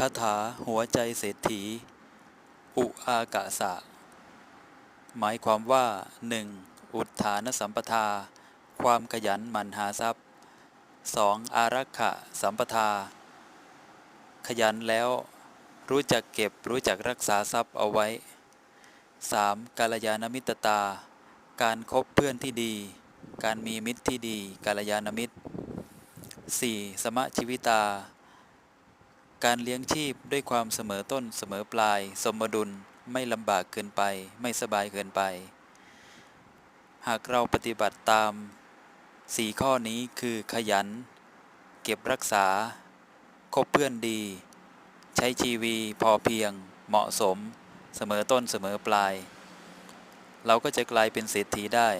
คาถาหัวใจเศรษฐี อุอากาสะ หมายความว่า 1. อุทธานสัมปทา ความขยันหมั่นหาทรัพย์ 2. อารักขะสัมปทา ขยันแล้ว รู้จักเก็บรู้จักรักษาทรัพย์เอาไว้ 3. กาลยานมิตรตา การคบเพื่อนที่ดี การมีมิตรที่ดี กาลยานมิตร 4. สมะชีวิตา การเลี้ยงชีพด้วยความเสมอต้นเสมอปลาย สมดุลไม่ลำบากเกินไป ไม่สบายเกินไป หากเราปฏิบัติตามสี่ข้อนี้คือขยัน เก็บรักษา คบเพื่อนดี ใช้ชีวีพอเพียง เหมาะสม เสมอต้นเสมอปลาย เราก็จะกลายเป็นเศรษฐีได้